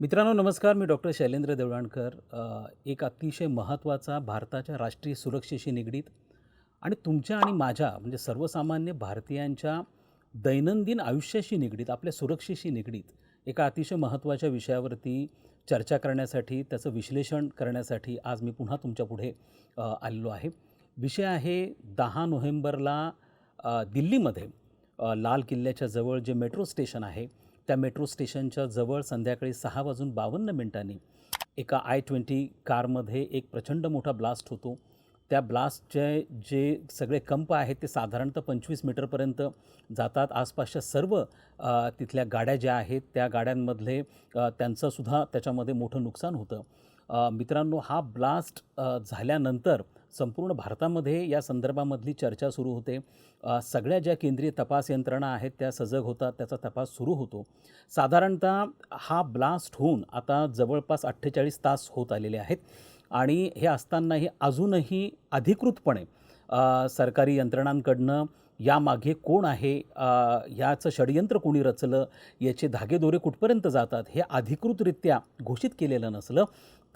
मित्रांनो नमस्कार. मी डॉक्टर शैलेंद्र देवळाणकर. एक अतिशय महत्त्वाचा भारताच्या राष्ट्रीय सुरक्षेशी निगडीत आणि तुमच्या आणि माझ्या म्हणजे सर्वसामान्य भारतीयांच्या दैनंदिन आयुष्याशी निगडीत आपल्या सुरक्षेशी निगडीत एका अतिशय महत्त्वाच्या विषयावरती चर्चा करण्यासाठी त्याचं विश्लेषण करण्यासाठी आज मी पुन्हा तुमच्यापुढे आलेलो आहे. विषय आहे दहा नोव्हेंबरला दिल्लीमध्ये लाल किल्ल्याच्या जवळ जे मेट्रो स्टेशन आहे त्या मेट्रो स्टेशनच्या जवळ संध्याकाळी सहा वाजून बावन्न मिनिटांनी एका आय ट्वेंटी कारमध्ये एक प्रचंड मोठा ब्लास्ट होतो. त्या ब्लास्टचे जे सगळे कंप आहेत ते साधारणतः पंचवीस मीटरपर्यंत जातात. आसपासच्या सर्व तिथल्या गाड्या ज्या आहेत त्या गाड्यांमधले त्यांचंसुद्धा त्याच्यामध्ये मोठं नुकसान होतं. मित्रांनो हा ब्लास्ट झाल्यानंतर संपूर्ण भारतामध्ये या संदर्भामधली चर्चा सुरू होते. सगळ्या ज्या केंद्रीय तपास यंत्रणा आहेत त्या सजग होतात त्याचा तपास सुरू होतो. साधारणतः हा ब्लास्ट होऊन आता जवळपास अठ्ठेचाळीस तास होत आलेले आहेत आणि हे असतानाही अजूनही अधिकृतपणे सरकारी यंत्रणांकडनं यामागे कोण आहे याचं षडयंत्र कोणी रचलं याचे धागेदोरे कुठपर्यंत जातात हे अधिकृतरित्या घोषित केलेलं नसलं.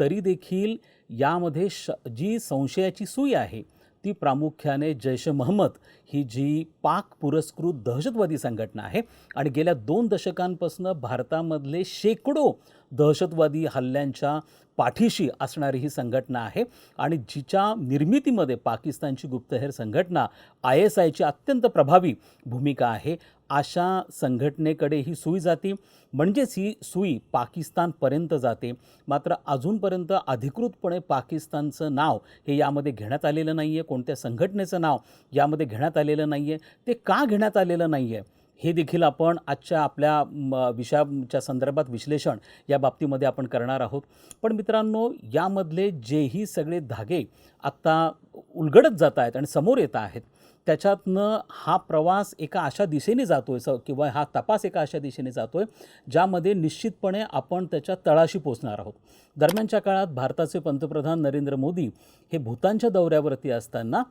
तरी देखील यामध्ये श जी संशयाची सुई आहे ती प्रामुख्याने जैश महम्मद ही जी पाक पुरस्कृत दहशतवादी संघटना आहे. आणि गेल्या दोन दशकांपासून भारतामधले शेकडो दहशतवादी हल्ल्यांच्या पाठीशी असणारी ही संघटना आहे आणि जिच्या निर्मितीमध्ये पाकिस्तानची गुप्तहेर संघटना आय एस आयची अत्यंत प्रभावी भूमिका आहे अशा संघटनेकडे ही सुई जाते. म्हणजेच ही सुई पाकिस्तानपर्यंत जाते. मात्र अजूनपर्यंत अधिकृतपणे पाकिस्तानचं नाव हे यामध्ये घेण्यात आलेलं नाही आहे कोणत्या संघटनेचं नाव यामध्ये घेण्यात आलेलं नाही आहे ते का घेण्यात आलेलं नाही आहे हे देखील आपण आजच्या आपल्या म, विषयाच्या संदर्भात विश्लेषण या बाबतीमध्ये आपण करणार आहोत. पण मित्रांनो यामधले जेही सगळे धागे आत्ता उलगडत जात आहेत आणि समोर येत आहेत त्याच्यातनं हा प्रवास एका अशा दिशेने जातो आहे स किंवा हा तपास एका अशा दिशेने जातो आहे ज्यामध्ये निश्चितपणे आपण त्याच्या तळाशी पोचणार आहोत. दरम्यानच्या काळात भारताचे पंतप्रधान नरेंद्र मोदी हे भूतानच्या दौऱ्यावरती असताना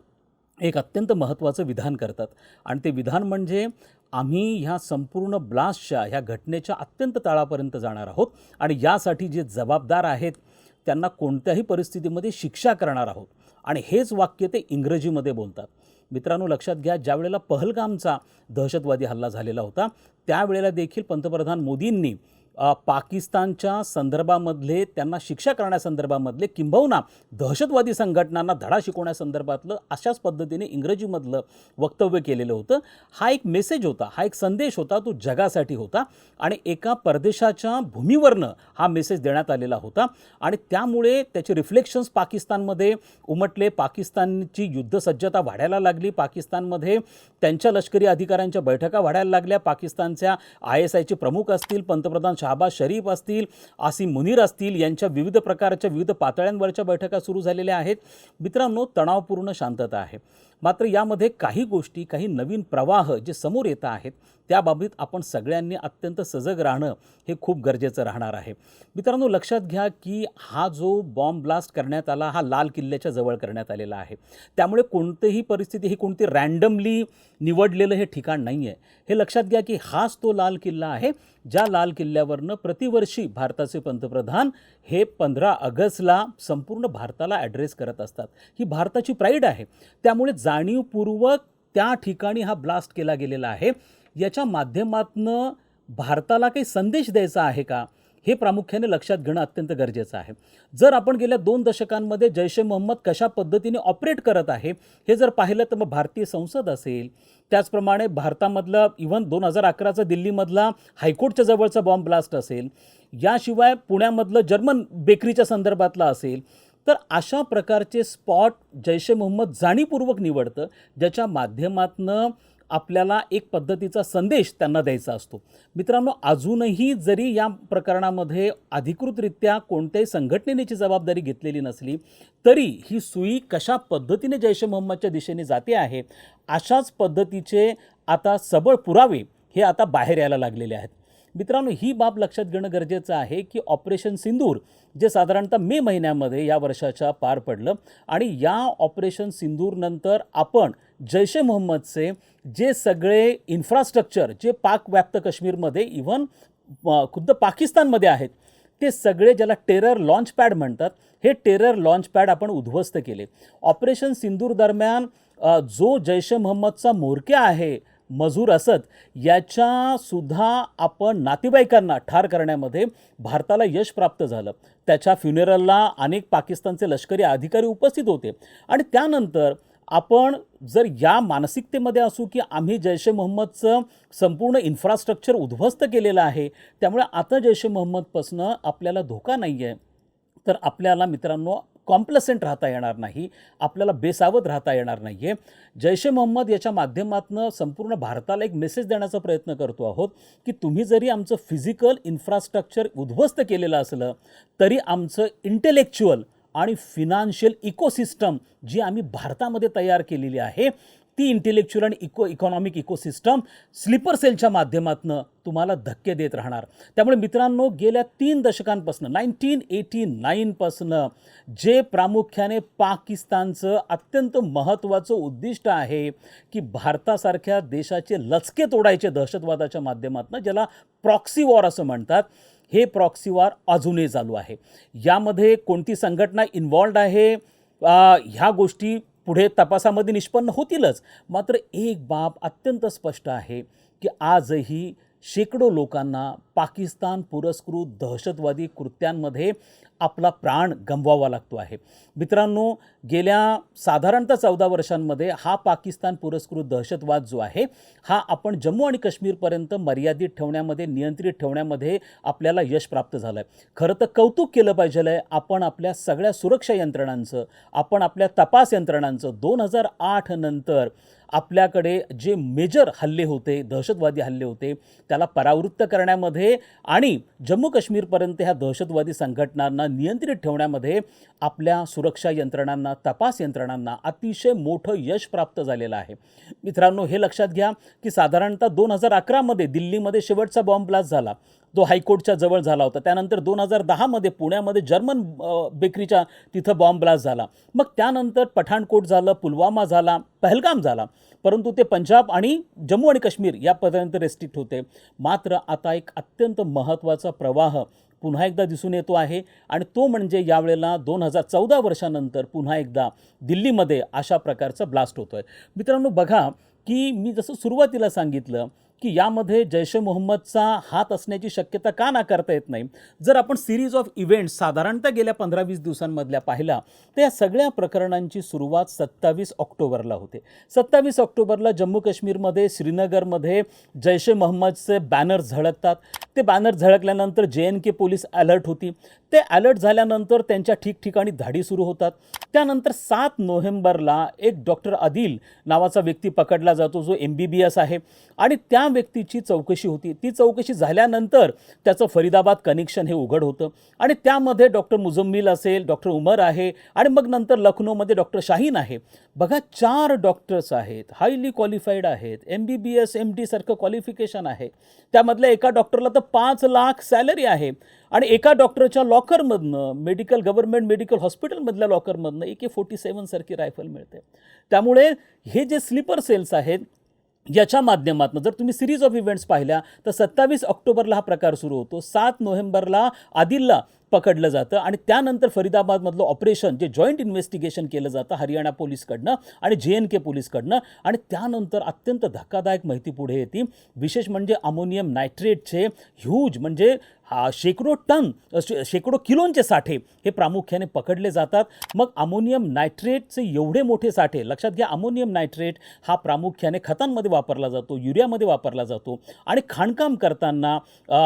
एक अत्यंत महत्त्वाचं विधान करतात. आणि ते विधान म्हणजे आम्ही ह्या संपूर्ण ब्लास्टच्या ह्या घटनेच्या अत्यंत तळापर्यंत जाणार आहोत आणि यासाठी जे जबाबदार आहेत त्यांना कोणत्याही परिस्थितीमध्ये शिक्षा करणार आहोत. आणि हेच वाक्य ते इंग्रजीमध्ये बोलतात. मित्रांनो लक्षात घ्या ज्यावेळेला पहलगामचा दहशतवादी हल्ला झालेला होता त्यावेळेला देखील पंतप्रधान मोदींनी पाकिस्तानच्या संदर्भामधले त्यांना शिक्षा करण्यासंदर्भामधले किंबहुना दहशतवादी संघटनांना धडा शिकवण्यासंदर्भातलं अशाच पद्धतीने इंग्रजीमधलं वक्तव्य केलेलं होतं. हा एक मेसेज होता हा एक संदेश होता तो जगासाठी होता आणि एका परदेशाच्या भूमीवरनं हा मेसेज देण्यात आलेला होता आणि त्यामुळे त्याचे रिफ्लेक्शन्स पाकिस्तानमध्ये उमटले. पाकिस्तानची युद्धसज्जता वाढायला लागली. पाकिस्तानमध्ये त्यांच्या लष्करी अधिकाऱ्यांच्या बैठका वाढायला लागल्या. पाकिस्तानच्या आय एस आयचे प्रमुख असतील पंतप्रधान शहाबाज शरीफ असतील आसिम मुनीर असतील यांच्या विविध प्रकारच्या विविध पातळ्यांवरच्या बैठका सुरू झालेल्या आहेत. मित्रांनो तणावपूर्ण शांतता आहे. मात्र यामध्ये काही गोष्टी काही नवीन प्रवाह जे समोर येत आहेत त्याबाबतीत आपण सगळ्यांनी अत्यंत सजग राहणं हे खूप गरजेचं राहणार आहे. मित्रांनो लक्षात घ्या की हा जो बॉम्ब ब्लास्ट करण्यात आला हा लाल किल्ल्याच्या जवळ करण्यात आलेला आहे. त्यामुळे कोणतीही परिस्थिती ही कोणती रँडमली निवडलेलं हे ठिकाण नाही आहे हे लक्षात घ्या की हाच तो लाल किल्ला आहे. ज्या लाल किल्ल्यावरनं प्रतिवर्षी भारताचे पंतप्रधान हे पंधरा ऑगस्टला संपूर्ण भारताला ॲड्रेस करत असतात. ही भारताची प्राईड आहे. त्यामुळे जाणीवपूर्वक त्या ठिकाणी हा ब्लास्ट केला गेलेला आहे. याच्या माध्यमातनं भारताला काही संदेश द्यायचा आहे का? हे प्रामुख्याने लक्षात घेणं अत्यंत गरजेचं आहे. जर आपण गेल्या दोन दशकांमध्ये जैश ए मोहम्मद कशा पद्धतीने ऑपरेट करत आहे हे जर पाहिलं तर मग भारतीय संसद असेल त्याचप्रमाणे भारतामधलं इव्हन दोन हजार अकराचा दिल्लीमधला हायकोर्टच्या जवळचा बॉम्ब ब्लास्ट असेल याशिवाय पुण्यामधलं जर्मन बेकरीच्या संदर्भातला असेल तर अशा प्रकारचे स्पॉट जैश ए मोहम्मद जाणीवपूर्वक निवडतं ज्याच्या माध्यमातनं आपल्याला एक पद्धतीचा संदेश त्यांना द्यायचा असतो. मित्रांनो अजूनही जरी या प्रकरणामध्ये अधिकृतरित्या कोणत्याही संघटनेची जबाबदारी घेतलेली नसली तरी ही सुई कशा पद्धतीने जैश मोहम्मदच्या दिशेने जाते आहे अशाच पद्धतीचे आता सबळ पुरावे हे आता बाहेर यायला लागलेले आहेत. मित्रांनो ही बाब लक्षात घेणं गरजेचं आहे की ऑपरेशन सिंदूर जे साधारणतः मे महिन्यामध्ये या वर्षाच्या पार पडलं आणि या ऑपरेशन सिंदूरनंतर आपण जैश ए मोहम्मदचे जे सगळे इन्फ्रास्ट्रक्चर जे पाक व्याप्त काश्मीरमध्ये इव्हन खुद्द पाकिस्तानमध्ये आहेत ते सगळे ज्याला टेरर लॉन्च पॅड म्हणतात हे टेरर लॉन्च पॅड आपण उद्ध्वस्त केले. ऑपरेशन सिंदूर दरम्यान जो जैश ए मोहम्मदचा म्होरक्या आहे मजूर असत याच्यासुद्धा आपण नातेवाईकांना ठार करण्यामध्ये भारताला यश प्राप्त झालं. त्याच्या फ्युनेरलला अनेक पाकिस्तानचे लष्करी अधिकारी उपस्थित होते. आणि त्यानंतर आपण जर या मानसिकतेमध्ये असू की आम्ही जैश ए मोहम्मदचं संपूर्ण इन्फ्रास्ट्रक्चर उद्ध्वस्त केलेलं आहे त्यामुळे आता जैश ए मोहम्मदपासनं आपल्याला धोका नाही आहे तर आपल्याला मित्रांनो कॉम्प्लसेंट राहता येणार नाही आपल्याला बेसावध राहता येणार नाही आहे जैश ए मोहम्मद याच्या माध्यमातून संपूर्ण भारताला एक मेसेज देण्याचा प्रयत्न करतो आहोत की तुम्ही जरी आमचं फिजिकल इन्फ्रास्ट्रक्चर उद्ध्वस्त केलेलं असलं तरी आमचं इंटेलेक्च्युअल आणि फिनान्शियल इकोसिस्टम जी आम्ही भारतामध्ये तयार केलेली आहे ती इंटेलेक्च्युअल आणि इको इकॉनॉमिक इकोसिस्टम स्लीपर सेलच्या माध्यमातून तुम्हाला धक्के देत राहणार. त्यामुळे मित्रांनो गेल्या तीन दशकांपासून नाईन्टीन एटी नाईनपासनं जे प्रामुख्याने पाकिस्तानचं अत्यंत महत्त्वाचं उद्दिष्ट आहे की भारतासारख्या देशाचे लचके तोडायचे दहशतवादाच्या माध्यमातून ज्याला प्रॉक्सी वॉर असं म्हणतात हे प्रॉक्सी वॉर अजूनही चालू आहे. यामध्ये कोणती संघटना इन्वॉल्ड आहे? ह्या गोष्टी पुढे तपासामध्ये निष्पन्न होतीलच. मात्र एक बाब अत्यंत स्पष्ट आहे की आजही शेकडो लोकांना पाकिस्तान पुरस्कृत दहशतवादी कृत्यांमध्ये आपला प्राण गमवावा लागतो आहे. मित्रांनो गेल्या साधारणतः चौदा वर्षांमध्ये हा पाकिस्तान पुरस्कृत दहशतवाद जो आहे हा आपण जम्मू आणि काश्मीरपर्यंत मर्यादित ठेवण्यामध्ये नियंत्रित ठेवण्यामध्ये आपल्याला यश प्राप्त झालं आहे खरं तर कौतुक केलं पाहिजे आहे आपण आपल्या सगळ्या सुरक्षा यंत्रणांचं आपण आपल्या तपास यंत्रणांचं दोन हजार आठ नंतर आपल्याकडे जे मेजर हल्ले होते दहशतवादी हल्ले होते त्याला परावृत्त करण्यामध्ये आणि जम्मू काश्मीरपर्यंत ह्या दहशतवादी संघटनांना नियंत्रित ठेवण्यामध्ये आपल्या सुरक्षा यंत्रणांना तपास यंत्रणांना अतिशय मोठं यश प्राप्त झालेलं आहे. मित्रांनो हे लक्षात घ्या की साधारणतः दोन हजार अकरामध्ये दिल्लीमध्ये शेवटचा बॉम्ब ब्लास्ट झाला. जो हायकोर्टच्या जवळ झाला होता. त्यानंतर दोन हजार दहामध्ये पुण्यामध्ये जर्मन बेकरीच्या तिथं बॉम्ब ब्लास्ट झाला. मग त्यानंतर पठाणकोट झालं पुलवामा झाला पहलगाम झाला. परंतु ते पंजाब आणि जम्मू आणि काश्मीर यापर्यंत रेस्ट्रिक्ट होते. मात्र आता एक अत्यंत महत्त्वाचा प्रवाह पुन्हा एकदा दिसून येतो आहे आणि तो म्हणजे यावेळेला दोन हजार चौदा वर्षानंतर पुन्हा एकदा दिल्लीमध्ये अशा प्रकारचा ब्लास्ट होतो आहे मित्रांनो बघा की मी जसं सुरुवातीला सांगितलं की यामध्ये जैश ए मोहम्मदचा हात असण्याची शक्यता का नाकारता येत नाही? जर आपण सिरीज ऑफ इव्हेंट्स साधारणतः गेल्या पंधरा वीस दिवसांमधल्या पाहिला तर या सगळ्या प्रकरणांची सुरुवात सत्तावीस ऑक्टोबरला होते. सत्तावीस ऑक्टोबरला जम्मू काश्मीरमध्ये श्रीनगरमध्ये जैश ए मोहम्मदचे बॅनर झळकतात. ते बॅनर झळकल्यानंतर जे एन के पोलीस अलर्ट होती. ते अलर्ट झाल्यानंतर त्यांच्या ठिकठिकाणी धाडी सुरू होतात. त्यानंतर सात नोव्हेंबरला एक डॉक्टर आदिल नावाचा व्यक्ती पकडला जातो जो एम बी बी एस आहे. आणि त्या व्यक्तीची चौकशी होती. ती चौकशी झाल्यानंतर त्याचं फरीदाबाद कनेक्शन हे उघड होतं. आणि त्यामध्ये डॉक्टर मुजम्मिल असेल डॉक्टर उमर आहे आणि मग नंतर लखनौमध्ये डॉक्टर शाहीन आहे. बघा चार डॉक्टर्स आहेत. हायली क्वालिफाईड आहेत. M B B S M डीसारखं qualification आहे. त्यामधल्या एका डॉक्टरला तर पाच लाख सॅलरी आहे. आणि एका डॉक्टरच्या लॉकरमधनं मेडिकल गव्हर्नमेंट मेडिकल हॉस्पिटलमधल्या लॉकरमधनं ए के फोर्टी सेवनसारखी रायफल मिळते. त्यामुळे हे जे स्लीपर सेल्स आहेत याच्या माध्यमातून जर तुम्ही सिरीज ऑफ इव्हेंट्स पाहिल्या तर सत्तावीस ऑक्टोबरला हा प्रकार सुरू होतो. सात नोव्हेंबरला आदिलला पकडलं जातं आणि त्यानंतर फरीदाबादमधलं ऑपरेशन जे जॉईंट इन्व्हेस्टिगेशन केलं जातं हरियाणा पोलीसकडनं आणि जे एन के पोलीसकडनं आणि त्यानंतर अत्यंत धक्कादायक माहिती पुढे येते. विशेष म्हणजे अमोनियम नायट्रेटचे ह्यूज म्हणजे शेकडो टन शे- शेकडो किलोंचे साठे हे प्रामुख्याने पकडले जातात. मग अमोनियम नायट्रेटचे एवढे मोठे साठे लक्षात घ्या अमोनियम नायट्रेट हा प्रामुख्याने खतांमध्ये वापरला जातो युरियामध्ये वापरला जातो. आणि खाणकाम करताना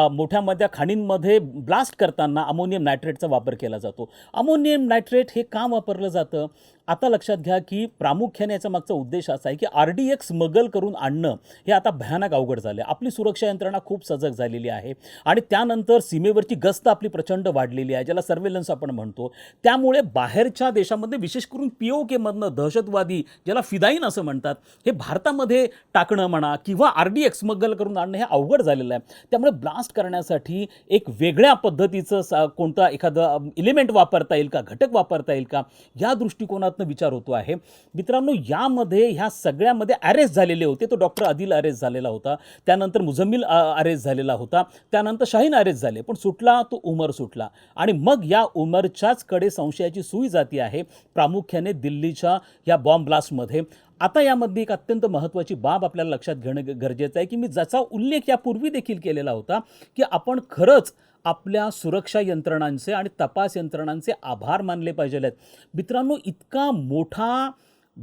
मोठ्या मोठ्या खाणींमध्ये ब्लास्ट करताना अमोनियम नायट्रेटचा वापर केला जातो. अमोनियम नायट्रेट हे का वापरलं जातं? आता लक्षात घ्या की प्रामुख्याने याचा मागचा उद्देश असा आहे की आर डी एक्स स्मगल करून आणणं हे आता भयानक अवघड झालं आहे आपली सुरक्षा यंत्रणा खूप सजग झालेली आहे आणि त्यानंतर सीमेवरची गस्त आपली प्रचंड वाढलेली आहे ज्याला सर्वेलन्स आपण म्हणतो. त्यामुळे बाहेरच्या देशामध्ये विशेष करून पी ओ केमधनं दहशतवादी ज्याला फिदाईन असं म्हणतात हे भारतामध्ये टाकणं म्हणा किंवा आर डी एक्स स्मगल करून आणणं हे अवघड झालेलं आहे. त्यामुळे ब्लास्ट करण्यासाठी एक वेगळ्या पद्धतीचं सा कोणता एखादं इलिमेंट वापरता येईल का घटक वापरता येईल का या दृष्टिकोनात दृष्टिकोनातनं विचार होतो आहे. मित्रांनो यामध्ये ह्या सगळ्यामध्ये अरेस्ट झालेले होते. तो डॉक्टर आदिल अरेस्ट झालेला होता. त्यानंतर मुझम्मिल अरेस्ट झालेला होता. त्यानंतर शाहीन अरेस्ट झाले. पण सुटला तो उमर सुटला. आणि मग या उमरच्याच कडे संशयाची सुई जाती आहे. प्रामुख्याने दिल्लीच्या या बॉम्ब ब्लास्टमध्ये आता यामध्ये एक अत्यंत महत्त्वाची बाब आपल्याला लक्षात घेणं ग- गरजेचं आहे की मी ज्याचा उल्लेख यापूर्वी देखील केलेला होता की आपण खरंच आपल्या सुरक्षा यंत्रणांचे आणि तपास यंत्रणांचे आभार मानले पाहिजे आहेत मित्रांनो इतका मोठा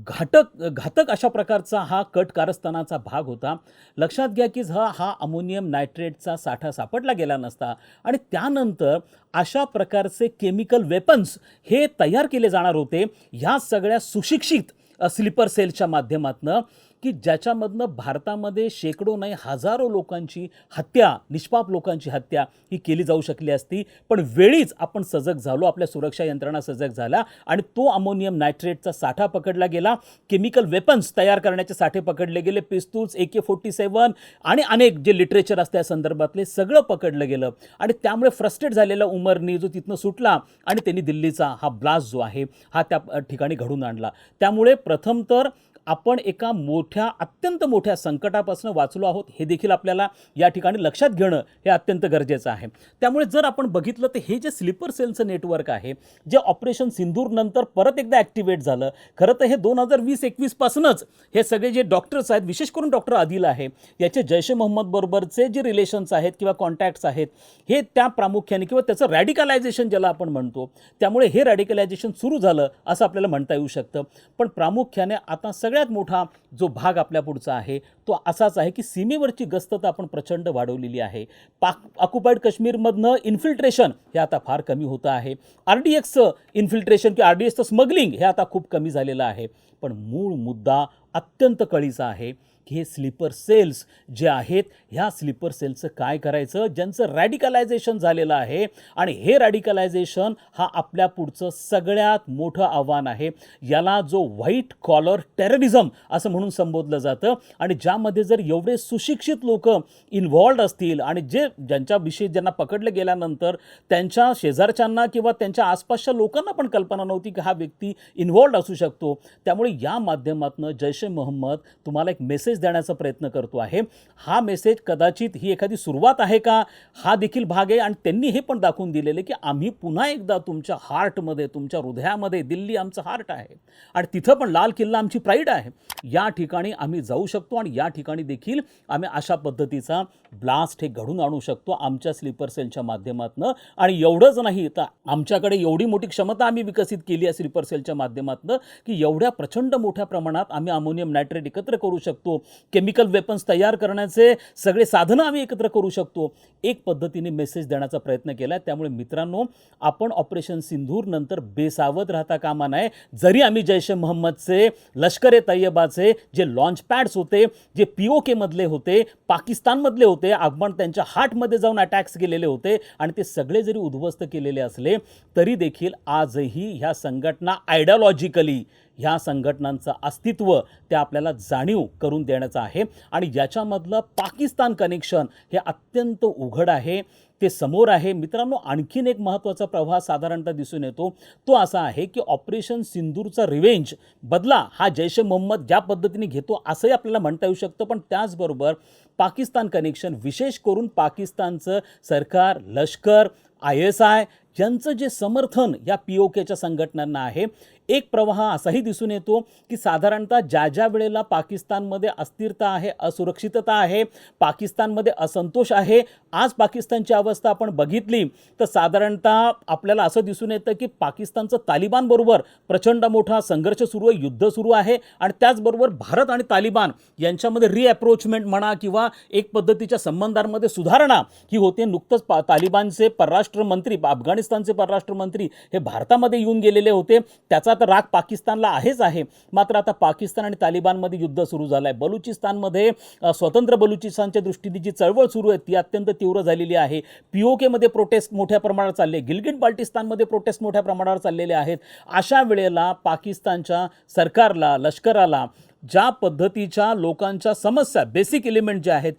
घाटक घातक अशा प्रकारचा हा कट कारस्थानाचा भाग होता. लक्षात घ्या की हा हा अमोनियम नायट्रेटचा साठा सापडला गेला नसता आणि त्यानंतर अशा प्रकारचे केमिकल वेपन्स हे तयार केले जाणार होते. ह्या सगळ्या सुशिक्षित स्लीपर सेलच्या माध्यमातनं की ज्याच्यामधनं भारतामध्ये शेकडो नाही हजारो लोकांची हत्या निष्पाप लोकांची हत्या ही केली जाऊ शकली असती. पण वेळीच आपण सजग झालो आपल्या सुरक्षा यंत्रणा सजग झाल्या आणि तो अमोनियम नायट्रेटचा साठा पकडला गेला. केमिकल वेपन्स तयार करण्याचे साठे पकडले गेले पिस्तूल्स ए के फोर्टी सेवन आणि अनेक जे लिटरेचर असतं या संदर्भातले सगळं पकडलं गेलं. आणि त्यामुळे फ्रस्ट्रेट झालेला उमरनी जो तिथनं सुटला आणि त्यांनी दिल्लीचा हा ब्लास्ट जो आहे हा त्या ठिकाणी घडून आणला. त्यामुळे प्रथम तर आपण एका मोठ्या अत्यंत मोठ्या संकटापासून वाचलो आहोत हे देखील आपल्याला या ठिकाणी लक्षात घेणं हे अत्यंत गरजेचं आहे. त्यामुळे जर आपण बघितलं तर हे जे स्लीपर सेलचं नेटवर्क आहे जे ऑपरेशन सिंदूर नंतर परत एकदा ॲक्टिवेट झालं खरं तर हे दोन हजार वीस एकवीसपासूनच हे सगळे जे डॉक्टर्स आहेत विशेष करून डॉक्टर आदिल आहे याचे जैश ए मोहम्मद बरोबरचे जे रिलेशन्स आहेत किंवा कॉन्टॅक्ट्स आहेत हे त्या प्रामुख्याने किंवा त्याचं रॅडिकलायझेशन ज्याला आपण म्हणतो त्यामुळे हे रॅडिकलायझेशन सुरू झालं असं आपल्याला म्हणता येऊ शकतं. पण प्रामुख्याने आता सगळ्यात मोठा जो भाग आपल्या पुढचा आहे तो असाच आहे की सीमेवरची गस्त तर आपण प्रचंड वाढवलेली आहे. पाक ऑक्युपाईड काश्मीरमधनं इन्फिल्ट्रेशन हे आता फार कमी होतं आहे. आर डी एक्सचं इन्फिल्ट्रेशन किंवा आर डी एक्सचं स्मगलिंग हे आता खूप कमी झालेलं आहे. पण मूळ मुद्दा अत्यंत कळीचा आहे. की हे स्लीपर सेल्स जे आहेत ह्या स्लीपर सेलचं काय करायचं? ज्यांचं रॅडिकलायझेशन झालेलं आहे आणि हे रॅडिकलायझेशन हा आपल्या पुढचं सगळ्यात मोठं आव्हान आहे. याला जो व्हाईट कॉलर टेररिझम असं म्हणून संबोधलं जातं आणि ज्यामध्ये जर एवढे सुशिक्षित लोक इन्व्हॉल्ड असतील आणि जे ज्यांच्याविषयी ज्यांना पकडलं गेल्यानंतर त्यांच्या शेजारच्यांना किंवा त्यांच्या आसपासच्या लोकांना पण कल्पना नव्हती की हा व्यक्ती इन्व्हॉल्ड असू शकतो. त्यामुळे या माध्यमातून जैश ए मोहम्मद तुम्हाला एक मेसेज मेसेज देण्याचा प्रयत्न करतो आहे. हा मेसेज कदाचित ही एखादी सुरुवात आहे का? हा देखील भाग आहे आणि त्यांनी हे पण दाखवून दिलेले की आम्ही पुन्हा एकदा तुमच्या हार्टमध्ये तुमच्या हृदयामध्ये दिल्ली आमचं हार्ट आहे. आणि तिथं पण लाल किल्ला आमची प्राईड आहे. या ठिकाणी आम्ही जाऊ शकतो आणि या ठिकाणी देखील आम्ही अशा पद्धतीचा ब्लास्ट हे घडून आणू शकतो आमच्या स्लीपर सेलच्या माध्यमातनं. आणि एवढंच नाही तर आमच्याकडे एवढी मोठी क्षमता आम्ही विकसित केली आहे स्लीपर सेलच्या माध्यमातनं की एवढ्या प्रचंड मोठ्या प्रमाणात आम्ही अमोनियम नायट्रेट एकत्र करू शकतो. केमिकल वेपन्स तयार करण्याचे सगळे साधनं आम्ही एकत्र करू शकतो. एक पद्धतीने मेसेज देण्याचा प्रयत्न केला आहे त्यामुळे मित्रांनो आपण ऑपरेशन सिंधूर नंतर बेसावध राहता कामा नये. जरी आम्ही जैश ए मोहम्मदचे लष्कर ए तय्यबाचे जे लॉन्च पॅड्स होते जे पी ओ केमधले होते पाकिस्तानमधले होते आगमन त्यांच्या हार्टमध्ये जाऊन अटॅक्स केलेले होते आणि ते सगळे जरी उद्ध्वस्त केलेले असले तरी देखील आजही ह्या संघटना आयडियॉलॉजिकली ह्या संघटनांचं अस्तित्व ते आपल्याला जाणीव करून देण्याचं आहे. आणि याच्यामधलं पाकिस्तान कनेक्शन हे अत्यंत उघड आहे. ते समोर आहे. मित्रांनो आणखीन एक महत्त्वाचा प्रवाह साधारणतः दिसून येतो. तो असा आहे की ऑपरेशन सिंदूरचा रिवेंज बदला हा जैश ए मोहम्मद ज्या पद्धतीने घेतो असंही आपल्याला म्हणता येऊ शकतं. पण त्याचबरोबर पाकिस्तान कनेक्शन विशेष करून पाकिस्तानचं सरकार लष्कर आय एस आय ज्यांचं जे समर्थन या पी ओ केच्या संघटनांना आहे एक प्रवाह असाही दिसून येतो की साधारणतः ज्या ज्या वेळेला पाकिस्तानमध्ये अस्थिरता आहे असुरक्षितता आहे पाकिस्तानमध्ये असंतोष आहे आज पाकिस्तानची अवस्था आपण बघितली तर साधारणतः आपल्याला असं दिसून येतं की पाकिस्तानचं तालिबानबरोबर प्रचंड मोठा संघर्ष सुरू आहे युद्ध सुरू आहे आणि त्याचबरोबर भारत आणि तालिबान यांच्यामध्ये रिअप्रोचमेंट म्हणा किंवा एक पद्धतीच्या संबंधांमध्ये सुधारणा ही होते. नुकतंच पा तालिबानचे परराष्ट्र मंत्री अफगाणिस्तानचे परराष्ट्र मंत्री हे भारतामध्ये येऊन गेलेले होते. त्याचा तर राग पाकिस्तानला आहेच आहे. मात्र आता पाकिस्तान आणि तालिबानमध्ये युद्ध सुरू झालं आहे बलुचिस्तानमध्ये स्वतंत्र बलुचिस्तानच्या दृष्टीने जी चळवळ सुरू आहे ती अत्यंत तीव्र झालेली आहे. पी ओ प्रोटेस्ट मोठ्या प्रमाणावर चालले गिलगिट बाल्टिस्तानमध्ये प्रोटेस्ट मोठ्या प्रमाणावर चाललेले आहेत. अशा वेळेला पाकिस्तानच्या सरकारला लष्कराला ज्या पद्धतीच्या लोकांच्या समस्या बेसिक एलिमेंट जे आहेत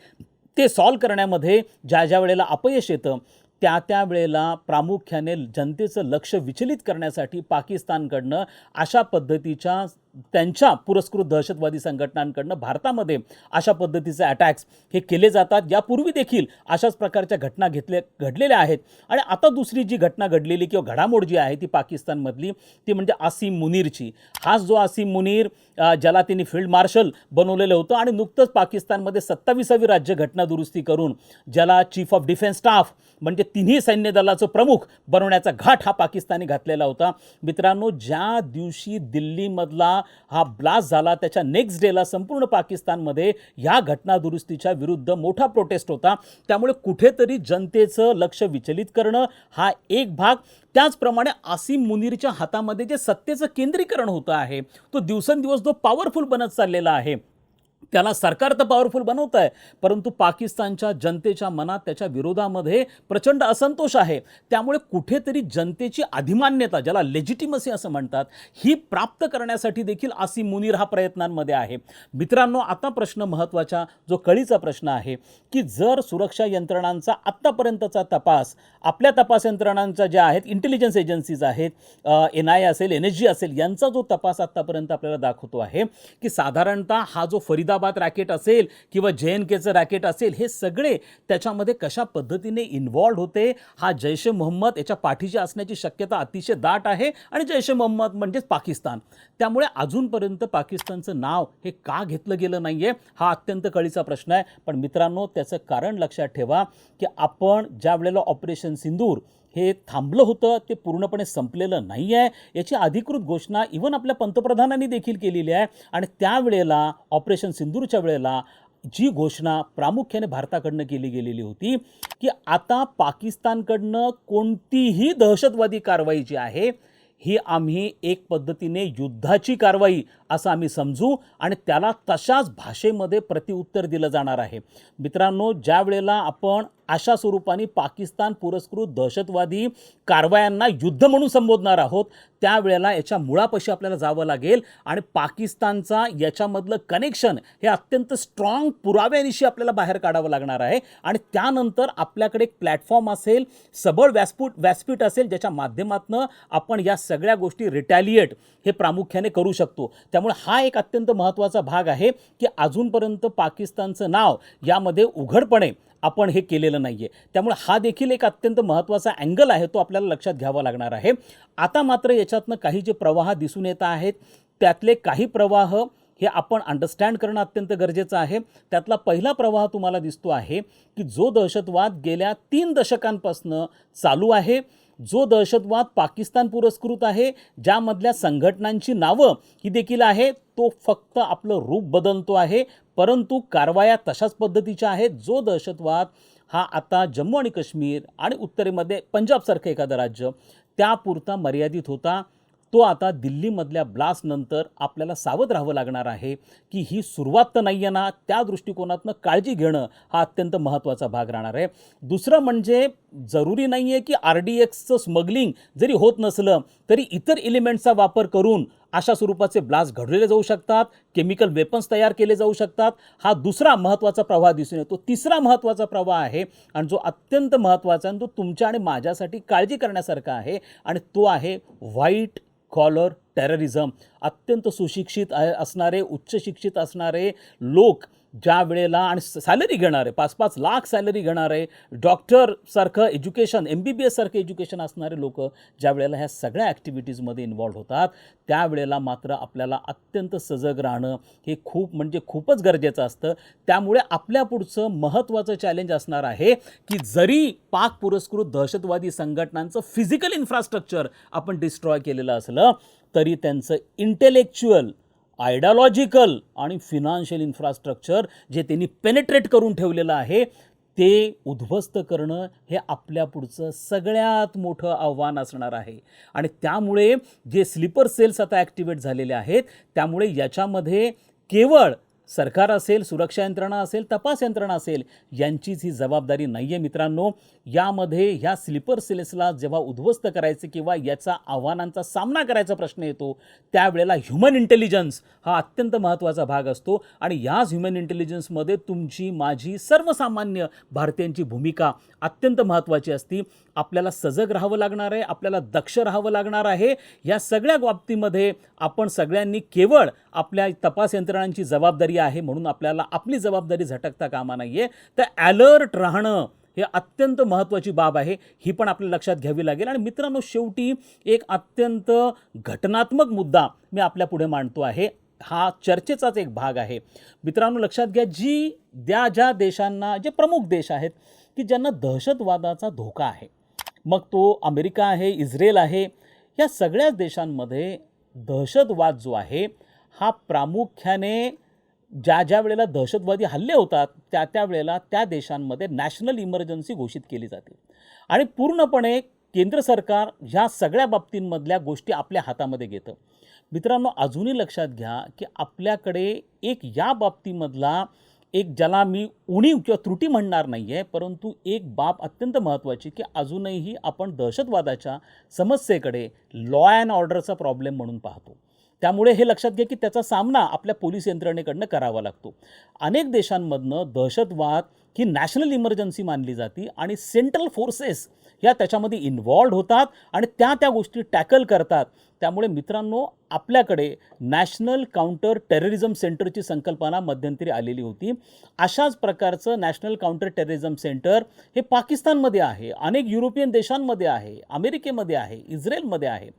ते सॉल्व करण्यामध्ये ज्या ज्या वेळेला अपयश येतं त्या त्या वेळेला प्रामुख्याने जनतेचं लक्ष विचलित करण्यासाठी पाकिस्तानकडनं अशा पद्धतीच्या त्यांच्या पुरस्कृत दहशतवादी संघटनांकडनं भारतामध्ये अशा पद्धतीचे अटॅक्स हे केले जातात. यापूर्वी देखील अशाच प्रकारच्या घटना घेतले घडलेल्या आहेत. आणि आता दुसरी जी घटना घडलेली किंवा घडामोड जी आहे ती पाकिस्तानमधली ती म्हणजे आसिम मुनीरची. हाच जो आसिम मुनीर ज्याला त्यांनी फील्ड मार्शल बनवलेलं होतं आणि नुकतंच पाकिस्तानमध्ये सत्तावीसावी राज्य घटना दुरुस्ती करून ज्याला चीफ ऑफ डिफेन्स स्टाफ म्हणजे तिन्ही सैन्य दलाचं प्रमुख बनवण्याचा घाट हा पाकिस्तानी घातलेला होता. मित्रांनो ज्या दिवशी दिल्लीमधला हा ब्लास्ट झाला. त्याच्या नेक्स्ट डेला संपूर्ण पाकिस्तानमध्ये ह्या घटना दुरुस्तीच्या विरुद्ध मोठा प्रोटेस्ट होता. त्यामुळे कुठेतरी जनतेचं लक्ष विचलित करणं हा एक भाग. त्याचप्रमाणे आसिम मुनीरच्या हातामध्ये जे सत्तेचं केंद्रीकरण होतं आहे तो दिवसेंदिवस जो पॉवरफुल बनत चाललेला आहे त्याला सरकार तर पॉवरफुल बनवत आहे परंतु पाकिस्तानच्या जनतेच्या मनात त्याच्या विरोधामध्ये प्रचंड असंतोष आहे. त्यामुळे कुठेतरी जनतेची अधिमान्यता ज्याला लेजिटिमसी असं म्हणतात ही प्राप्त करण्यासाठी देखील आसिम मुनीर हा प्रयत्नांमध्ये आहे. मित्रांनो आता प्रश्न महत्त्वाचा जो कळीचा प्रश्न आहे की जर सुरक्षा यंत्रणांचा आत्तापर्यंतचा तपास आपल्या तपास यंत्रणांचा ज्या आहेत इंटेलिजन्स एजन्सीज आहेत एन आय असेल एन एस जी असेल यांचा जो तपास आत्तापर्यंत आपल्याला दाखवतो आहे की साधारणतः हा जो फरीदाबाद रॅकेट असेल किंवा जे एन केचं रॅकेट असेल हे सगळे त्याच्यामध्ये कशा पद्धतीने इन्व्हॉल्ड होते? हा जैश ए मोहम्मद याच्या पाठीशी असण्याची शक्यता अतिशय दाट आहे आणि जैश ए मोहम्मद म्हणजेच पाकिस्तान. त्यामुळे अजूनपर्यंत पाकिस्तानचं नाव हे का घेतलं गेलं नाही आहे हा अत्यंत कळीचा प्रश्न आहे. पण मित्रांनो त्याचं कारण लक्षात ठेवा की आपण ज्या वेळेला ऑपरेशन सिंदूर हे थांबलं होतं ते पूर्णपणे संपलेलं नाही आहे याची अधिकृत घोषणा इवन आपल्या पंतप्रधानांनी देखील केलेली आहे. आणि त्यावेळेला ऑपरेशन सिंदूरच्या वेळेला जी घोषणा प्रामुख्याने भारताकडनं केली गेलेली होती की आता पाकिस्तानकडनं कोणतीही दहशतवादी कारवाई जी आहे ही आम्ही एक पद्धतीने युद्धाची कारवाई असं आम्ही समजू आणि त्याला तशाच भाषेमध्ये प्रतिउत्तर दिलं जाणार आहे. मित्रांनो ज्या वेळेला आपण अशा स्वरूपाने पाकिस्तान पुरस्कृत दहशतवादी कारवायांना युद्ध म्हणून संबोधणार आहोत. त्यावेळेला याच्या मुळापाशी आपल्याला जावं लागेल. आणि पाकिस्तानचा याच्यामधलं कनेक्शन हे अत्यंत स्ट्रॉंग पुराव्यानिशी आपल्याला बाहेर काढावं लागणार आहे. आणि त्यानंतर आपल्याकडे एक प्लॅटफॉर्म असेल सबळ व्यासपूट व्यासपीठ असेल ज्याच्या माध्यमातून आपण या सगळ्या गोष्टी रिटॅलिएट हे प्रामुख्याने करू शकतो. त्यामुळे हा एक अत्यंत महत्त्वाचा भाग आहे की अजूनपर्यंत पाकिस्तानचं नाव यामध्ये उघडपणे आपण हे केलेलं नाही आहे त्यामुळे हा देखील एक अत्यंत महत्त्वाचा अँगल आहे तो आपल्याला लक्षात घ्यावा लागणार आहे. आता मात्र याच्यातनं काही जे प्रवाह दिसून येत आहेत त्यातले काही प्रवाह हे आपण अंडरस्टँड करणं अत्यंत गरजेचं आहे. त्यातला पहिला प्रवाह तुम्हाला दिसतो आहे की जो दहशतवाद गेल्या तीन दशकांपासनं चालू आहे. जो दहशतवाद पाकिस्तान पुरस्कृत आहे ज्यामधल्या संघटनांची नावं ही देखील आहे. तो फक्त आपलं रूप बदलतो आहे परंतु कारवाया तशाच पद्धतीच्या आहेत जो दहशतवाद हा आता जम्मू आणि काश्मीर आणि उत्तरेमध्ये पंजाबसारखं एखादं राज्य त्यापुरता मर्यादित होता तो आता दिल्लीमधल्या ब्लास्टनंतर आपल्याला सावध राहावं लागणार आहे की ही सुरुवात तर नाही आहे ना त्या दृष्टिकोनातनं काळजी घेणं हा अत्यंत महत्त्वाचा भाग राहणार आहे. दुसरं म्हणजे जरुरी नाही आहे की आर डी एक्सचं स्मगलिंग जरी होत नसलं तरी इतर एलिमेंट्सचा वापर करून अशा स्वरूपाचे ब्लास्ट घडवले जाऊ शकतात केमिकल वेपन्स तयार केले जाऊ शकतात. हा दुसरा महत्त्वाचा प्रवाह दिसून येतो. तिसरा महत्त्वाचा प्रवाह आहे आणि जो अत्यंत महत्त्वाचा आणि तो तुमच्या आणि माझ्यासाठी काळजी करण्यासारखा आहे आणि तो आहे व्हाईट कॉलर टेररिझम अत्यंत सुशिक्षित असणारे उच्च शिक्षित असणारे लोक ज्या वेळेला आणि सॅलरी घेणारे पाच पाच लाख सॅलरी घेणारे डॉक्टरसारखं एज्युकेशन एम बी बी एससारखं एज्युकेशन असणारे लोक ज्या वेळेला ह्या सगळ्या ॲक्टिव्हिटीजमध्ये इन्वॉल्व्ह होतात त्यावेळेला मात्र आपल्याला अत्यंत सजग राहणं हे खूप म्हणजे खूपच गरजेचं असतं. त्यामुळे आपल्या पुढचं महत्त्वाचं चॅलेंज असणार आहे की जरी पाक पुरस्कृत दहशतवादी संघटनांचं फिजिकल इन्फ्रास्ट्रक्चर आपण डिस्ट्रॉय केलेलं असलं तरी त्यांचं इंटेलेक्च्युअल आयडॉलॉजिकल आणि फिनान्शियल इन्फ्रास्ट्रक्चर जे त्यांनी पेनेट्रेट करून ठेवलेलं आहे ते उद्ध्वस्त करणं हे आपल्या पुढचं सगळ्यात मोठं आव्हान असणार आहे. आणि त्यामुळे जे स्लीपर सेल्स आता ॲक्टिवेट झालेले आहेत त्यामुळे याच्यामध्ये केवळ सरकार असेल सुरक्षा यंत्रणा असेल तपास यंत्रणा असेल यांचीच ही जबाबदारी नाही आहे मित्रांनो. यामध्ये ह्या स्लीपर सेल्सला जेव्हा उद्ध्वस्त करायचे किंवा याचा आव्हानांचा सामना करायचा प्रश्न येतो त्यावेळेला ह्युमन इंटेलिजन्स हा अत्यंत महत्त्वाचा भाग असतो. आणि याच ह्युमन इंटेलिजन्समध्ये तुमची माझी सर्वसामान्य भारतीयांची भूमिका अत्यंत महत्त्वाची असती. आपल्याला सजग राहावं लागणार आहे आपल्याला दक्ष राहावं लागणार आहे. या सगळ्या बाबतीमध्ये आपण सगळ्यांनी केवळ आपल्या तपास यंत्रणांची जबाबदारी आहे म्हणून आपल्याला आपली जबाबदारी झटकता कामा नाही आहे तर ॲलर्ट राहणं हे अत्यंत महत्त्वाची बाब आहे. ही पण आपल्या लक्षात घ्यावी लागेल. आणि मित्रांनो शेवटी एक अत्यंत घटनात्मक मुद्दा मी आपल्या पुढे मांडतो आहे. हा चर्चेचाच एक भाग आहे. मित्रांनो लक्षात घ्या जी त्या ज्या देशांना जे प्रमुख देश आहेत की ज्यांना दहशतवादाचा धोका आहे. मग तो अमेरिका आहे इस्रायल आहे या सगळ्याच देशांमध्ये दहशतवाद जो आहे हा प्रामुख्याने ज्या ज्या वेळेला दहशतवादी हल्ले होतात त्या त्या वेळेला त्या देशांमध्ये नॅशनल इमर्जन्सी घोषित केली जाते. आणि पूर्णपणे केंद्र सरकार ह्या सगळ्या बाबतींमधल्या गोष्टी आपल्या हातामध्ये घेतं. मित्रांनो अजूनही लक्षात घ्या की आपल्याकडे एक या बाबतीमधला एक ज्याला मी उणीव किंवा त्रुटी म्हणणार नाही आहे परंतु एक बाब अत्यंत महत्त्वाची की अजूनही आपण दहशतवादाच्या समस्येकडे लॉ अँड ऑर्डरचा प्रॉब्लेम म्हणून पाहतो. त्यामुळे हे लक्षात घ्या की त्याचा सामना आपल्या पोलीस यंत्रणेकडनं करावा लागतो. अनेक देशांमधनं दहशतवाद ही नॅशनल इमर्जन्सी मानली जाते आणि सेंट्रल फोर्सेस ह्या त्याच्यामध्ये इन्वॉल्ड होतात आणि त्या त्या गोष्टी टॅकल करतात. त्यामुळे मित्रांनो आपल्याकडे नॅशनल काउंटर टेररिझम सेंटरची संकल्पना मध्यंतरी आलेली होती. अशाच प्रकारचं नॅशनल काउंटर टेररिझम सेंटर हे पाकिस्तानमध्ये आहे अनेक युरोपियन देशांमध्ये आहे अमेरिकेमध्ये आहे इस्रायलमध्ये आहे.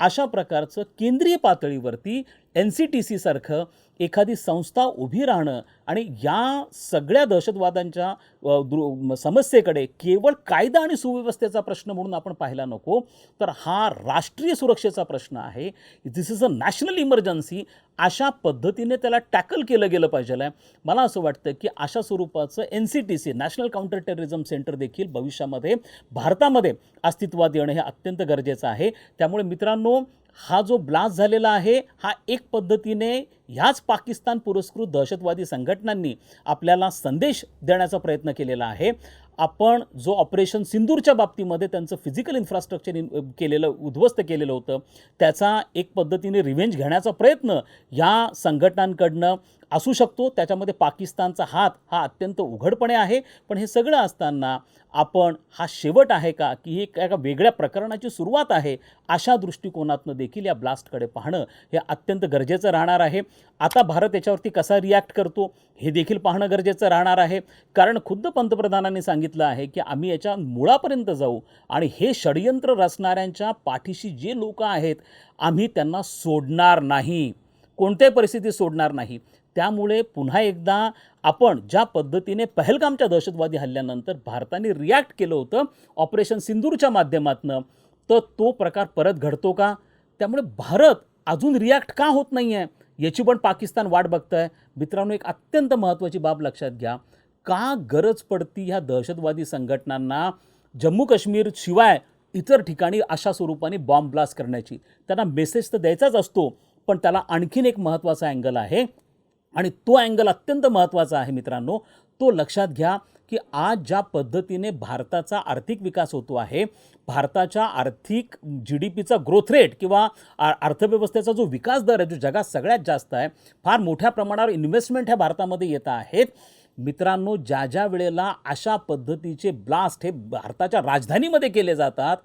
अशा प्रकारचं केंद्रीय पातळीवरती एन सी टी सीसारखं एखादी संस्था उभी राहणं आणि या सगळ्या दहशतवादांच्या समस्येकडे केवळ कायदा आणि सुव्यवस्थेचा प्रश्न म्हणून आपण पाहायला नको तर हा राष्ट्रीय सुरक्षेचा प्रश्न आहे this is a national emergency अशा पद्धतीने त्याला टॅकल केलं गेलं पाहिजे आहे. मला असं वाटतं की अशा स्वरूपाचं N C T C national counter terrorism centre देखील भविष्यामध्ये भारतामध्ये अस्तित्वात येणं हे अत्यंत गरजेचं आहे. त्यामुळे मित्रांनो हा जो ब्लास्ट झालेला आहे हा एक पद्धतीने ह्याच पाकिस्तान पुरस्कृत दहशतवादी संघटनांनी आपल्याला संदेश देण्याचा प्रयत्न केलेला आहे. आपण जो ऑपरेशन सिंदूरच्या बाबतीमध्ये त्यांचं फिजिकल इन्फ्रास्ट्रक्चर इन केलेलं उद्ध्वस्त केलेलं होतं त्याचा एक पद्धतीने रिव्हेंज घेण्याचा प्रयत्न ह्या संघटनांकडनं असू शकतो. त्याच्यामध्ये पाकिस्तानचा हात हा अत्यंत उघडपणे आहे. पण हे सगळं असताना आपण हा शेवट आहे का की ही एक एका वेगळ्या प्रकरणाची सुरुवात आहे अशा दृष्टिकोनातनं देखील या ब्लास्टकडे पाहणं हे अत्यंत गरजेचं राहणार आहे. आता भारत याच्यावरती कसा रिॲक्ट करतो हे देखील पाहणं गरजेचं राहणार आहे. कारण खुद्द पंतप्रधानांनी सांगितलं आहे की आम्ही याच्या मुळापर्यंत जाऊ आणि हे षडयंत्र रचणाऱ्यांच्या पाठीशी जे लोक आहेत आम्ही त्यांना सोडणार नाही. कोणत्याही परिस्थितीत सोडणार नाही. त्यामुळे पुन्हा एकदा आपण ज्या पद्धतीने पहलगामच्या दहशतवादी हल्ल्यानंतर भारताने रिॲक्ट केलं होतं ऑपरेशन सिंदूरच्या माध्यमातनं तर तो प्रकार परत घडतो का? त्यामुळे भारत अजून रिॲक्ट का होत नाही आहे याची पण पाकिस्तान वाट बघतं आहे मित्रांनो एक अत्यंत महत्त्वाची बाब लक्षात घ्या. का गरज पडती ह्या दहशतवादी संघटनांना जम्मू काश्मीर शिवाय इतर ठिकाणी अशा स्वरूपाने बॉम्ब ब्लास्ट करण्याची? त्यांना मेसेज तर द्यायचाच असतो पण त्याला आणखीन एक महत्त्वाचा अँगल आहे. आणि तो अँगल अत्यंत महत्त्वाचा आहे मित्रांनो. तो लक्षात घ्या की आज ज्या पद्धतीने भारताचा आर्थिक विकास होतो आहे भारताच्या आर्थिक जी डी पीचा ग्रोथ रेट किंवा अर्थव्यवस्थेचा जो विकास दर आहे जो जगात सगळ्यात जास्त आहे फार मोठ्या प्रमाणावर इन्व्हेस्टमेंट ह्या भारतामध्ये येत आहेत. मित्रांनो ज्या ज्या वेळेला अशा पद्धतीचे ब्लास्ट हे भारताच्या राजधानीमध्ये केले जातात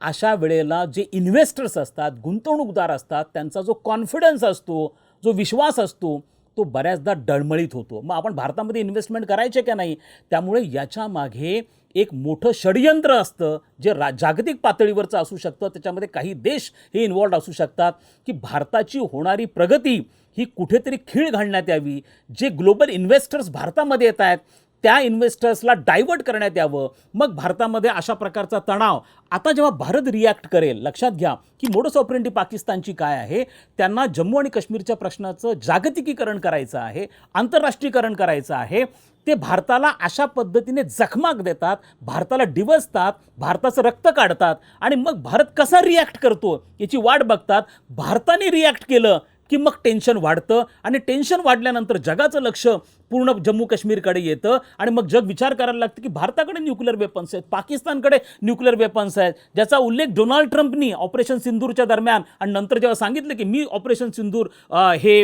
अशा वेळेला जे इन्व्हेस्टर्स असतात गुंतवणूकदार असतात त्यांचा जो कॉन्फिडन्स असतो जो विश्वास असतो तो बऱ्याचदा डळमळीत होतो. मग आपण भारतामध्ये इन्व्हेस्टमेंट करायचे का नाही? त्यामुळे याच्या मागे एक मोठं षडयंत्र असतं जे रा जागतिक पातळीवरचं असू शकतं. त्याच्यामध्ये काही देश हे इन्वॉल्ड असू शकतात की भारताची होणारी प्रगती ही कुठेतरी खीळ घालण्यात यावी जे ग्लोबल इन्व्हेस्टर्स भारतामध्ये येत आहेत. त्या इन्व्हेस्टर्सला डायव्हर्ट करण्यात यावं. मग भारतामध्ये अशा प्रकारचा तणाव. आता जेव्हा भारत रिॲक्ट करेल लक्षात घ्या की मोडस ऑपरेंटी पाकिस्तानची काय आहे? त्यांना जम्मू आणि काश्मीरच्या प्रश्नाचं जागतिकीकरण करायचं आहे आंतरराष्ट्रीयकरण करायचं आहे. ते भारताला अशा पद्धतीने जखमाक देतात भारताला डिवसतात भारताचं रक्त काढतात आणि मग भारत कसा रिॲक्ट करतो याची वाट बघतात. भारताने रिॲक्ट केलं की मग टेन्शन वाढतं आणि टेन्शन वाढल्यानंतर जगाचं लक्ष पूर्ण जम्मू काश्मीरकडे येतं आणि मग जग विचार करायला लागतं की भारताकडे न्यूक्लिअर वेपन्स आहेत पाकिस्तानकडे न्यूक्लिअर वेपन्स आहेत ज्याचा उल्लेख डोनाल्ड ट्रम्पनी ऑपरेशन सिंदूरच्या दरम्यान आणि नंतर जेव्हा सांगितलं की मी ऑपरेशन सिंदूर हे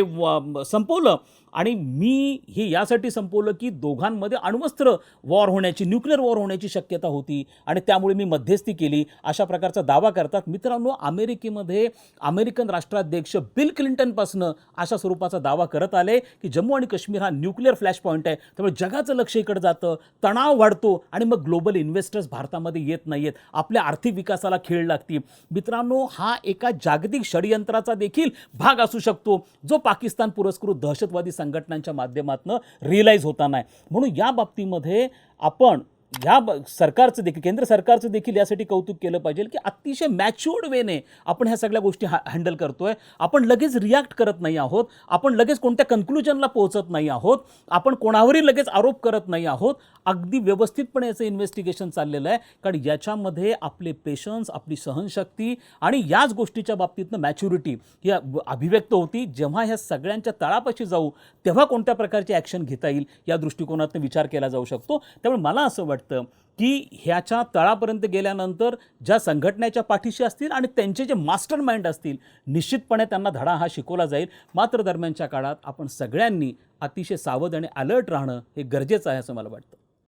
संपवलं आणि मी हे यासाठी संपवलं की दोघांमध्ये अण्वस्त्र वॉर होण्याची न्यूक्लिअर वॉर होण्याची शक्यता होती आणि त्यामुळे मी मध्यस्थी केली. अशा प्रकारचा दावा करतात. मित्रांनो अमेरिकेमध्ये अमेरिकन राष्ट्राध्यक्ष बिल क्लिंटनपासनं अशा स्वरूपाचा दावा करत आले की जम्मू आणि काश्मीर हा न्यूक्लिअर फ्लॅश पॉईंट आहे. त्यामुळे जगाचं लक्ष इकडे जातं तणाव वाढतो आणि मग ग्लोबल इन्व्हेस्टर्स भारतामध्ये येत नाही आहेत आपल्या आर्थिक विकासाला खेळ लागतील. मित्रांनो हा एका जागतिक षडयंत्राचा देखील भाग असू शकतो जो पाकिस्तान पुरस्कृत दहशतवादी संघटनांच्या माध्यमातून रिअलाईज होता नाही. म्हणून या बाबतीमध्ये आपण ह्या ब- सरकारचं देखील केंद्र सरकारचं देखील यासाठी कौतुक केलं पाहिजे की अतिशय मॅच्युअर्ड वेने आपण ह्या सगळ्या गोष्टी हा हँडल करतोय. आपण लगेच रिॲक्ट करत नाही आहोत. आपण लगेच कोणत्या कन्क्लुजनला पोहोचत नाही आहोत. आपण कोणावरही लगेच आरोप करत नाही आहोत. अगदी व्यवस्थितपणे याचं इन्व्हेस्टिगेशन चाललेलं आहे. कारण याच्यामध्ये आपले पेशन्स आपली सहनशक्ती आणि याच गोष्टीच्या बाबतीतनं मॅच्युरिटी ही अभिव्यक्त होती. जेव्हा ह्या सगळ्यांच्या तळापाशी जाऊ तेव्हा कोणत्या प्रकारची ॲक्शन घेता येईल या दृष्टिकोनातून विचार केला जाऊ शकतो. त्यामुळे मला असं वाटतं की ह्याच्या तळापर्यंत गेल्यानंतर ज्या संघटनेच्या पाठीशी असतील आणि त्यांचे जे मास्टर माइंड असतील निश्चितपणे त्यांना धडा हा शिकवला जाईल. मात्र दरम्यानच्या काळात आपण सगळ्यांनी अतिशय सावध आणि अलर्ट राहणं हे गरजेचं आहे असं मला वाटतं.